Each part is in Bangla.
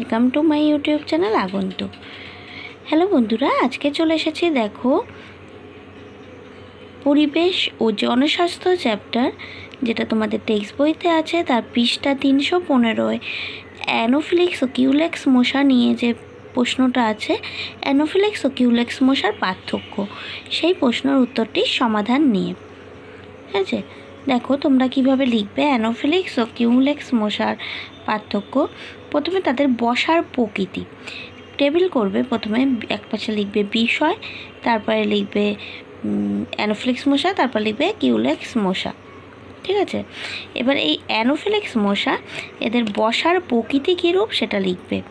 Welcome to my YouTube channel আগন্তুক হ্যালো বন্ধুরা, আজকে চলে এসেছি, দেখো, পরিবেশ ও জনস্বাস্থ্য চ্যাপ্টার যেটা তোমাদের টেক্সট বইতে আছে, তার পৃষ্ঠা তিনশো পনেরোয়। অ্যানোফিলিক্স ও কিউলেক্স মশা নিয়ে যে প্রশ্নটা আছে অ্যানোফিলিক্স ও কিউলেক্স মশার পার্থক্য, সেই প্রশ্নের উত্তরটির সমাধান নিয়ে। ঠিক আছে? দেখো, তোমরা কীভাবে লিখবে? অ্যানোফিলিক্স ও কিউলেক্স মশার পার্থক্য। প্রথমে তাদের বসার প্রকৃতি। টেবিল করবে প্রথমে, এক পাশে লিখবে বিষয়, তারপরে লিখবে অ্যানোফিলিক্স মশা, তারপর লিখবে কিউলেক্স মশা। ঠিক আছে? এবার এই অ্যানোফিলিক্স মশা এদের বসার প্রকৃতি কীরূপ সেটা লিখবে।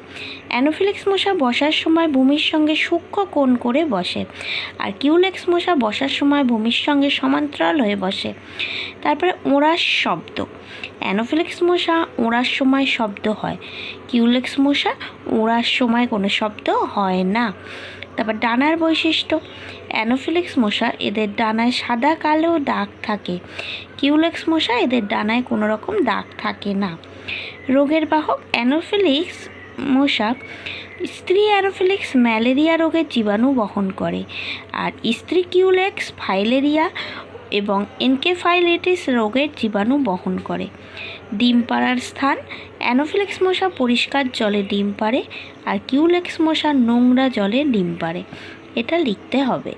অ্যানোফিলিক্স মশা বসার সময় ভূমির সঙ্গে সূক্ষ্ম কোণ করে বসে আর কিউলেক্স মশা বসার সময় ভূমির সঙ্গে সমান্তরাল হয়ে বসে। তারপরে ওড়ার শব্দ। অ্যানোফিলিক্স মশা ওড়ার সময় শব্দ হয়। কিউলেক্স মশা ওড়ার সময় কোনো শব্দ হয় না। তারপর ডানার বৈশিষ্ট্য। অ্যানোফিলিক্স মশা এদের ডানায় সাদা, কালো দাগ থাকে। কিউলেক্স মশা এদের ডানায় কোনো রকম দাগ থাকে না। রোগের বাহক অ্যানোফিলিক্স মশা স্ত্রী অ্যানোফিলিক্স ম্যালেরিয়া রোগের জীবাণু বহন করে। আর স্ত্রী কিউলেক্স ফাইলেরিয়া এবং এনকেফাইলিটিস রোগের জীবাণু বহন করে। ডিম পাড়ার স্থান, অ্যানোফিলেক্স মশা পরিষ্কার জলে ডিম পাড়ে আর কিউলেক্স মশা নোংরা জলে ডিম পাড়ে। এটা লিখতে হবে।